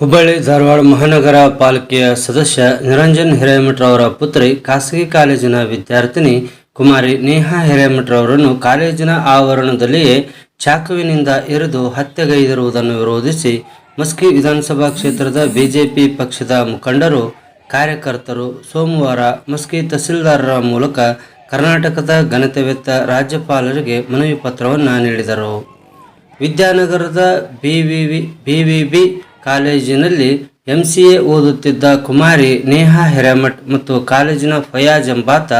ಹುಬ್ಬಳ್ಳಿ ಧಾರವಾಡ ಮಹಾನಗರ ಪಾಲಿಕೆಯ ಸದಸ್ಯ ನಿರಂಜನ್ ಹಿರೇಮಠರವರ ಪುತ್ರಿ ಖಾಸಗಿ ಕಾಲೇಜಿನ ವಿದ್ಯಾರ್ಥಿನಿ ಕುಮಾರಿ ನೇಹಾ ಹಿರೇಮಠರವರನ್ನು ಕಾಲೇಜಿನ ಆವರಣದಲ್ಲಿಯೇ ಚಾಕುವಿನಿಂದ ಇರಿದು ಹತ್ಯೆಗೈದಿರುವುದನ್ನು ವಿರೋಧಿಸಿ ಮಸ್ಕಿ ವಿಧಾನಸಭಾ ಕ್ಷೇತ್ರದ ಬಿಜೆಪಿ ಪಕ್ಷದ ಮುಖಂಡರು, ಕಾರ್ಯಕರ್ತರು ಸೋಮವಾರ ಮಸ್ಕಿ ತಹಸೀಲ್ದಾರರ ಮೂಲಕ ಕರ್ನಾಟಕದ ಘನತೆವೆತ್ತ ರಾಜ್ಯಪಾಲರಿಗೆ ಮನವಿ ಪತ್ರವನ್ನು ನೀಡಿದರು. ವಿದ್ಯಾನಗರದ ಬಿವಿವಿ, ಬಿವಿಬಿ ಕಾಲೇಜಿನಲ್ಲಿ ಎಂ ಸಿ ಎ ಓದುತ್ತಿದ್ದ ಕುಮಾರಿ ನೇಹಾ ಹಿರೇಮಠ್ ಮತ್ತು ಕಾಲೇಜಿನ ಫಯಾಜ್ ಎಂಬಾತ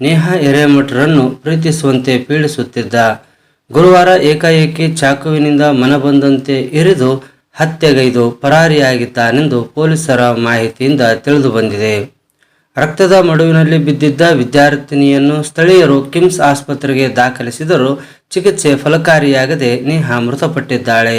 ನೇಹಾ ಹಿರೇಮಠರನ್ನು ಪ್ರೀತಿಸುವಂತೆ ಪೀಡಿಸುತ್ತಿದ್ದ. ಗುರುವಾರ ಏಕಾಏಕಿ ಚಾಕುವಿನಿಂದ ಮನಬಂದಂತೆ ಇರಿದು ಹತ್ಯೆಗೈದು ಪರಾರಿಯಾಗಿದ್ದಾನೆಂದು ಪೊಲೀಸರ ಮಾಹಿತಿಯಿಂದ ತಿಳಿದುಬಂದಿದೆ ರಕ್ತದ ಮಡುವಿನಲ್ಲಿ ಬಿದ್ದಿದ್ದ ವಿದ್ಯಾರ್ಥಿನಿಯನ್ನು ಸ್ಥಳೀಯರು ಕಿಮ್ಸ್ ಆಸ್ಪತ್ರೆಗೆ ದಾಖಲಿಸಿದರೂ ಚಿಕಿತ್ಸೆ ಫಲಕಾರಿಯಾಗದೆ ನೇಹಾ ಮೃತಪಟ್ಟಿದ್ದಾಳೆ.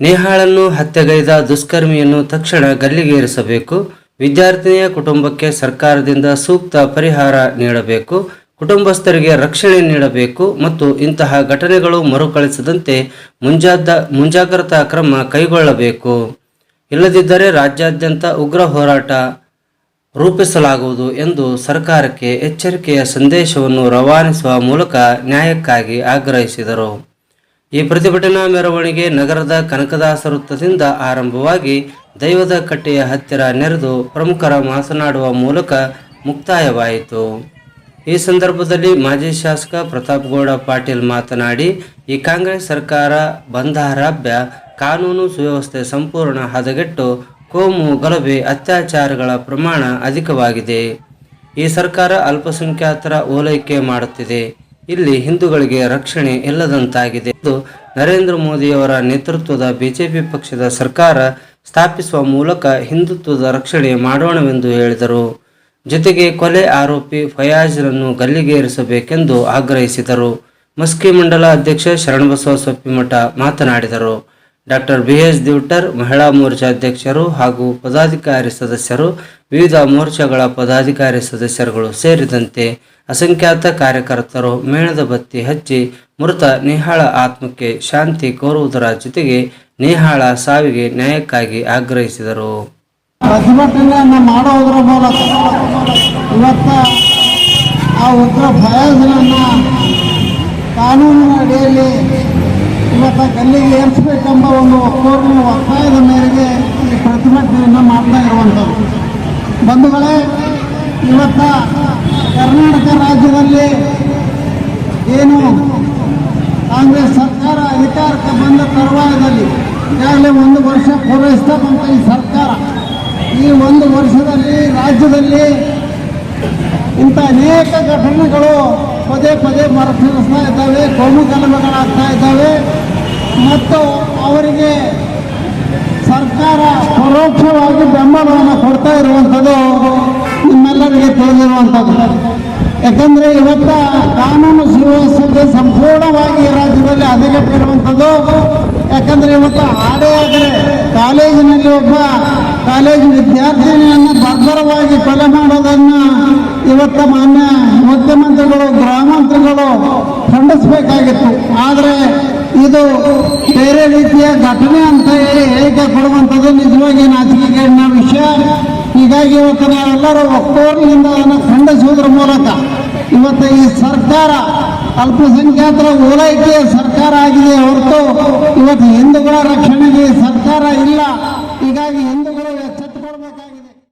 ನೇಹಾಳನ್ನು ಹತ್ಯೆಗೈದ ದುಷ್ಕರ್ಮಿಯನ್ನು ತಕ್ಷಣ ಗಲ್ಲಿಗೇರಿಸಬೇಕು. ವಿದ್ಯಾರ್ಥಿನಿಯ ಕುಟುಂಬಕ್ಕೆ ಸರ್ಕಾರದಿಂದ ಸೂಕ್ತ ಪರಿಹಾರ ನೀಡಬೇಕು. ಕುಟುಂಬಸ್ಥರಿಗೆ ರಕ್ಷಣೆ ನೀಡಬೇಕು ಮತ್ತು ಇಂತಹ ಘಟನೆಗಳು ಮರುಕಳಿಸದಂತೆ ಮುಂಜಾದ, ಮುಂಜಾಗ್ರತಾ ಕ್ರಮ ಕೈಗೊಳ್ಳಬೇಕು. ಇಲ್ಲದಿದ್ದರೆ ರಾಜ್ಯಾದ್ಯಂತ ಉಗ್ರ ಹೋರಾಟ ರೂಪಿಸಲಾಗುವುದು ಎಂದು ಸರ್ಕಾರಕ್ಕೆ ಎಚ್ಚರಿಕೆಯ ಸಂದೇಶವನ್ನು ರವಾನಿಸುವ ಮೂಲಕ ನ್ಯಾಯಕ್ಕಾಗಿ ಆಗ್ರಹಿಸಿದರು. ಈ ಪ್ರತಿಭಟನಾ ಮೆರವಣಿಗೆ ನಗರದ ಕನಕದಾಸ ವೃತ್ತದಿಂದ ಆರಂಭವಾಗಿ ದೈವದ ಕಟ್ಟೆಯ ಹತ್ತಿರ ನೆರೆದು ಪ್ರಮುಖರ ಮಾತನಾಡುವ ಮೂಲಕ ಮುಕ್ತಾಯವಾಯಿತು. ಈ ಸಂದರ್ಭದಲ್ಲಿ ಮಾಜಿ ಶಾಸಕ ಪ್ರತಾಪ್ಗೌಡ ಪಾಟೀಲ್ ಮಾತನಾಡಿ, ಈ ಕಾಂಗ್ರೆಸ್ ಸರ್ಕಾರ ಬಂಧಾರಾಭ್ಯ, ಕಾನೂನು ಸುವ್ಯವಸ್ಥೆ ಸಂಪೂರ್ಣ ಹದಗೆಟ್ಟು ಕೋಮು, ಗಲಭೆ, ಅತ್ಯಾಚಾರಗಳ ಪ್ರಮಾಣ ಅಧಿಕವಾಗಿದೆ. ಈ ಸರ್ಕಾರ ಅಲ್ಪಸಂಖ್ಯಾತರ ಓಲೈಕೆ ಮಾಡುತ್ತಿದೆ. ಇಲ್ಲಿ ಹಿಂದೂಗಳಿಗೆ ರಕ್ಷಣೆ ಇಲ್ಲದಂತಾಗಿದೆ. ಎಂದು ನರೇಂದ್ರ ಮೋದಿಯವರ ನೇತೃತ್ವದ ಬಿಜೆಪಿ ಪಕ್ಷದ ಸರ್ಕಾರ ಸ್ಥಾಪಿಸುವ ಮೂಲಕ ಹಿಂದುತ್ವದ ರಕ್ಷಣೆ ಮಾಡೋಣವೆಂದು ಹೇಳಿದರು. ಜೊತೆಗೆ ಕೊಲೆ ಆರೋಪಿ ಫಯಾಜ್ರನ್ನು ಗಲ್ಲಿಗೇರಿಸಬೇಕೆಂದು ಆಗ್ರಹಿಸಿದರು. ಮಸ್ಕಿ ಮಂಡಲ ಅಧ್ಯಕ್ಷ ಶರಣಬಸವ ಸೊಪ್ಪಿಮಠ ಮಾತನಾಡಿದರು. ಡಾಕ್ಟರ್ ಬಿ ಎಸ್ ದಿವಟರ್, ಮಹಿಳಾ ಮೋರ್ಚಾ ಅಧ್ಯಕ್ಷರು ಹಾಗೂ ಪದಾಧಿಕಾರಿ ಸದಸ್ಯರು, ವಿವಿಧ ಮೋರ್ಚಾಗಳ ಪದಾಧಿಕಾರಿ ಸದಸ್ಯರುಗಳು ಸೇರಿದಂತೆ ಅಸಂಖ್ಯಾತ ಕಾರ್ಯಕರ್ತರು ಮೇಣದ ಬತ್ತಿ ಹಚ್ಚಿ ಮೃತ ನೇಹಾಳ ಆತ್ಮಕ್ಕೆ ಶಾಂತಿ ಕೋರುವುದರ ಜೊತೆಗೆ ನೇಹಾಳ ಸಾವಿಗೆ ನ್ಯಾಯಕ್ಕಾಗಿ ಆಗ್ರಹಿಸಿದರು. ಪ್ರತಿಭಟನೆಯನ್ನು ಮಾಡೋದ್ರ ಮೂಲಕ ಇವತ್ತ ಆ ಉಗ್ರ ಫಯಾಜ್ನನ್ನು ಇವತ್ತ ಗಲ್ಲಿಗೆ ಏರಿಸಬೇಕೆಂಬ ಒಂದು ಒಕ್ಕೂರಿನ ಒತ್ತಾಯದ ಮೇರೆಗೆ ಈ ಪ್ರತಿಭಟನೆಯನ್ನು ಮಾಡ್ತಾ ಇರುವಂಥದ್ದು. ಬಂಧುಗಳೇ, ಇವತ್ತ ಕರ್ನಾಟಕ ರಾಜ್ಯದಲ್ಲಿ ಏನು ಕಾಂಗ್ರೆಸ್ ಸರ್ಕಾರ ಅಧಿಕಾರಕ್ಕೆ ಬಂದ ತರುವಾಯದಲ್ಲಿ ಈಗಾಗಲೇ ಒಂದು ವರ್ಷ ಪೂರೈಸ್ತಾ ಬಂತ ಈ ಸರ್ಕಾರ, ಈ ಒಂದು ವರ್ಷದಲ್ಲಿ ರಾಜ್ಯದಲ್ಲಿ ಇಂಥ ಅನೇಕ ಘಟನೆಗಳು ಪದೇ ಪದೇ ಮರುಕಳಿಸ್ತಾ ಇದ್ದಾವೆ, ಕೋಮು ಗಲಭೆಗಳಾಗ್ತಾ ಇದ್ದಾವೆ. ಮತ್ತು ಅವರಿಗೆ ಸರ್ಕಾರ ಪರೋಕ್ಷವಾಗಿ ಬೆಂಬಲವನ್ನು ಕೊಡ್ತಾ ಇರುವಂಥದ್ದು ನಿಮ್ಮೆಲ್ಲರಿಗೆ ತಿಳಿದಿರುವಂಥದ್ದು. ಯಾಕಂದರೆ ಇವತ್ತ ಕಾನೂನು ಸುವ್ಯವಸ್ಥೆ ಸಂಪೂರ್ಣವಾಗಿ ಈ ರಾಜ್ಯದಲ್ಲಿ ಹದಗೆಟ್ಟಿರುವಂಥದ್ದು. ಯಾಕಂದರೆ ಇವತ್ತು ಆಡೇ ಆದರೆ ಕಾಲೇಜಿನಲ್ಲಿ ಒಬ್ಬ ಕಾಲೇಜು ವಿದ್ಯಾರ್ಥಿನಿಯನ್ನು ಬರ್ಬರವಾಗಿ ಕೊಲೆ ಮಾಡೋದನ್ನು ಇವತ್ತ ಮಾನ್ಯ ಮುಖ್ಯಮಂತ್ರಿಗಳು, ಗ್ರಾಮಾಂತರಗಳು ಖಂಡಿಸಬೇಕಾಗಿತ್ತು. ಆದರೆ ಇದು ಬೇರೆ ರೀತಿಯ ಘಟನೆ ಅಂತ ಹೇಳಿ ಹೇಳಿಕೆ ಕೊಡುವಂಥದ್ದು ನಿಜವಾಗಿ ನಾಚಿಕೆಗೇಡಿನ ವಿಷಯ. ಹೀಗಾಗಿ ಇವತ್ತು ನಾವೆಲ್ಲರೂ ಒಕ್ಕೋರಿನಿಂದ ಅದನ್ನು ಖಂಡಿಸುವುದರ ಮೂಲಕ ಇವತ್ತು ಈ ಸರ್ಕಾರ ಅಲ್ಪಸಂಖ್ಯಾತರ ಓಲೈಕೆಯ ಸರ್ಕಾರ ಆಗಿದೆ ಹೊರತು ಇವತ್ತು ಹಿಂದೂಗಳ ರಕ್ಷಣೆಗೆ ಸರ್ಕಾರ ಇಲ್ಲ. ಹೀಗಾಗಿ ಹಿಂದೂ